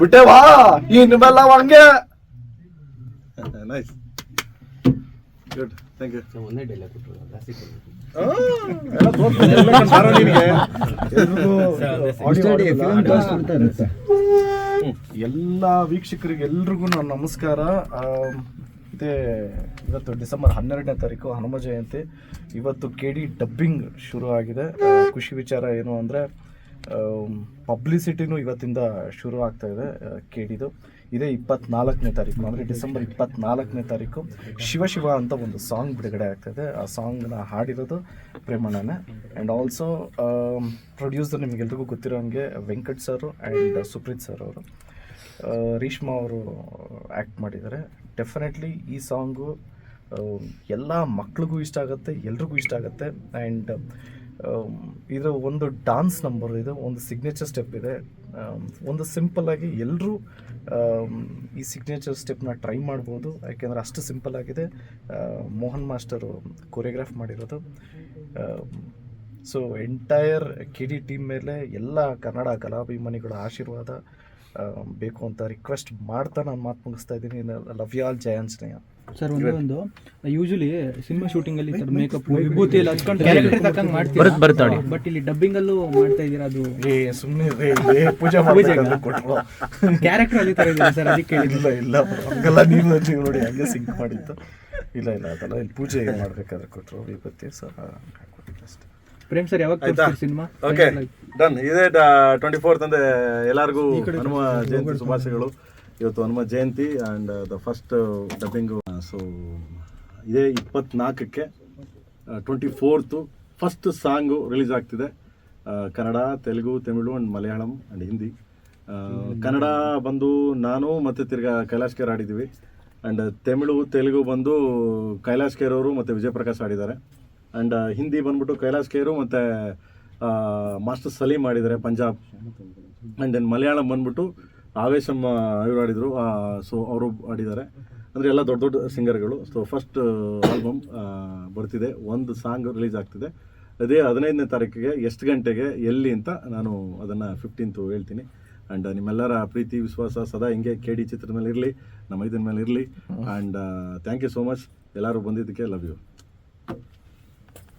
ಬಿಟ್ಟೆವಾ ಇನ್ಮೇಲೆ ನಾವು ಹಂಗೆ. ನೈಸ್ ಗುಡ್ ಥ್ಯಾಂಕ್ ಯು ಒಂದೇ ಡೈಲಾಗ್ ಕೊಟ್ಟರು ಜಾಸ್ತಿ ಕೊಡ್ಬೇಕು. ಎಲ್ಲ ವೀಕ್ಷಕರಿಗೆ ಎಲ್ರಿಗೂ ನನ್ನ ನಮಸ್ಕಾರ. ಮತ್ತೆ ಇದೇ ಇವತ್ತು ಡಿಸೆಂಬರ್ ಹನ್ನೆರಡನೇ ತಾರೀಕು ಹನುಮ ಜಯಂತಿ. ಇವತ್ತು ಕೆ ಡಿ ಡಬ್ಬಿಂಗ್ ಶುರು ಆಗಿದೆ ಖುಷಿ ವಿಚಾರ ಏನು ಅಂದರೆ ಪಬ್ಲಿಸಿಟಿನೂ ಇವತ್ತಿಂದ ಶುರು ಆಗ್ತಾ ಇದೆ ಕೇಳಿದ್ದು. ಇದೇ ಇಪ್ಪತ್ನಾಲ್ಕನೇ ತಾರೀಕು, ಅಂದರೆ ಡಿಸೆಂಬರ್ ಇಪ್ಪತ್ನಾಲ್ಕನೇ ತಾರೀಕು ಶಿವ ಶಿವ ಅಂತ ಒಂದು ಸಾಂಗ್ ಬಿಡುಗಡೆ ಆಗ್ತಾಯಿದೆ ಆ ಸಾಂಗ್ನ ಹಾಡಿರೋದು ಪ್ರೇಮಣ್ಣನೇ. ಆ್ಯಂಡ್ ಆಲ್ಸೋ ಪ್ರೊಡ್ಯೂಸರ್ ನಿಮಗೆಲ್ರಿಗೂ ಗೊತ್ತಿರೋ ಹಂಗೆ Venkat sir and Supreeth sir ಅವರು ರೀಷ್ಮಾ ಅವರು ಆ್ಯಕ್ಟ್ ಮಾಡಿದ್ದಾರೆ. ಡೆಫಿನೆಟ್ಲಿ ಈ ಸಾಂಗು ಎಲ್ಲ ಮಕ್ಳಿಗೂ ಇಷ್ಟ ಆಗುತ್ತೆ, ಎಲ್ರಿಗೂ ಇಷ್ಟ ಆಗುತ್ತೆ. ಆ್ಯಂಡ್ ಇದು ಒಂದು ಡಾನ್ಸ್ ನಂಬರ್ ಇದು ಒಂದು ಸಿಗ್ನೇಚರ್ ಸ್ಟೆಪ್ ಇದೆ. ಒಂದು ಸಿಂಪಲ್ ಆಗಿ ಎಲ್ಲರೂ ಈ ಸಿಗ್ನೇಚರ್ ಸ್ಟೆಪ್ನ ಟ್ರೈ ಮಾಡ್ಬೋದು. ಯಾಕೆಂದರೆ ಅಷ್ಟು ಸಿಂಪಲ್ ಆಗಿದೆ. ಮೋಹನ್ ಮಾಸ್ಟರು ಕೊರಿಯೋಗ್ರಾಫ್ ಮಾಡಿರೋದು. So entire K D team ಮೇಲೆ ಎಲ್ಲ ಕನ್ನಡ ಕಲಾಭಿಮಾನಿಗಳ ಆಶೀರ್ವಾದ ಬೇಕು ಅಂತ ರಿಕ್ವೆಸ್ಟ್ ಮಾಡ್ತಾ ನಾನು ಮಾತು ಮುಗಿಸ್ತಾ ಇದ್ದೀನಿ. ಲವ್ ಯು ಆಲ್ ಸ್ನೇಹ. ಸರ್ ಒಂದೇ ಒಂದು. ಯೂಶಲಿ ಸಿನಿಮಾ ಶೂಟಿಂಗ್ ಅಲ್ಲಿ ಸರ್ ಮೇಕಪ್ ವಿಭೂತಿ ಎಲ್ಲ ಹಚ್ಕೊಂಡು ಕ್ಯಾರೆಕ್ಟರ್ ತಕ್ಕಂಗೆ ಮಾಡ್ತೀವಿ ಬಟ್ ಇಲ್ಲಿ ಡಬ್ಬಿಂಗ್ ಅಲ್ಲೂ ಮಾಡ್ತಾ ಇದೀರಾ ಅದು? ಏ ಸುಮ್ಮನೆ ಏ ಪೂಜೆ ಮಾಡ್ಬೇಕಾದ್ರೆ ಕೊಟ್ರು. ಕ್ಯಾರೆಕ್ಟರ್ ಅಲ್ಲಿ ತರ ಇದೆ ಸರ್ ಅದಕ್ಕೆ ಇಲ್ಲ ಇಲ್ಲ. ಹಂಗೆಲ್ಲ ನೀವು ನೋಡಿ ಹಂಗೆ ಸಿಂಕ್ ಮಾಡಿತ್ತು ಇಲ್ಲ ಇಲ್ಲ ಅದೆಲ್ಲ ಇಲ್ಲಿ ಪೂಜೆ ಮಾಡ್ಬೇಕಾದ್ರೆ ಕೊಟ್ಟರು ವಿಭೂತಿ ಸರ್ ಪ್ರೇಮ್ ಸರ್ ಯಾವಾಗ ಸಿನಿಮಾ? ಓಕೆ ಡನ್ ಇದೇ ಟ್ವೆಂಟಿ ಫೋರ್ತ್ ಅಂದ್ರೆ ಎಲ್ಲರಿಗೂ ಹನುಮ ಜಯಂತಿ ಶುಭಾಶಯಗಳು. ಇವತ್ತು Hanuma Jayanti and the first dubbing so ಇದೇ ಇಪ್ಪತ್ನಾಲ್ಕಕ್ಕೆ twenty fourth first song release ಆಗ್ತಿದೆ. Kannada Telugu Tamil and Malayalam and Hindi. Kannada ಬಂದು ನಾನು ಮತ್ತು ತಿರ್ಗಾ ಕೈಲಾಶ್ ಕೇರ್ ಆಡಿದ್ದೀವಿ ಆ್ಯಂಡ್ ತಮಿಳು ತೆಲುಗು ಬಂದು ಕೈಲಾಶ್ ಕೇರ್ ಅವರು ಮತ್ತು ವಿಜಯ್ ಪ್ರಕಾಶ್ ಆಡಿದ್ದಾರೆ ಆ್ಯಂಡ್ ಹಿಂದಿ ಬಂದ್ಬಿಟ್ಟು ಕೈಲಾಸ್ ಕೇರು ಮತ್ತು ಮಾಸ್ಟರ್ ಸಲೀಮ್ ಮಾಡಿದ್ದಾರೆ ಪಂಜಾಬ್. ಆ್ಯಂಡ್ ದೆನ್ ಮಲಯಾಳಂ ಬಂದ್ಬಿಟ್ಟು ಆವೇಶಂ ಇವರು ಆಡಿದರು ಸೊ ಅವರು ಆಡಿದ್ದಾರೆ ಅಂದರೆ ಎಲ್ಲ ದೊಡ್ಡ ದೊಡ್ಡ ಸಿಂಗರ್ಗಳು. ಸೊ ಫಸ್ಟ್ ಆಲ್ಬಮ್ ಬರ್ತಿದೆ. ಒಂದು ಸಾಂಗ್ ರಿಲೀಸ್ ಆಗ್ತಿದೆ. ಅದೇ ಹದಿನೈದನೇ ತಾರೀಕಿಗೆ ಎಷ್ಟು ಗಂಟೆಗೆ ಎಲ್ಲಿ ಅಂತ ನಾನು ಅದನ್ನು ಫಿಫ್ಟೀನ್ತು ಹೇಳ್ತೀನಿ. ಆ್ಯಂಡ್ ನಿಮ್ಮೆಲ್ಲರ ಪ್ರೀತಿ ವಿಶ್ವಾಸ ಸದಾ ಹಿಂಗೆ ಕೆ ಡಿ ಚಿತ್ರದ ಮೇಲೆ ಇರಲಿ ನಮ್ಮ ಇದರ ಮೇಲೆ ಇರಲಿ and thank you so much ಎಲ್ಲರೂ ಬಂದಿದ್ದಕ್ಕೆ ಲವ್ ಯು ಓಕೆನಾ thank you so much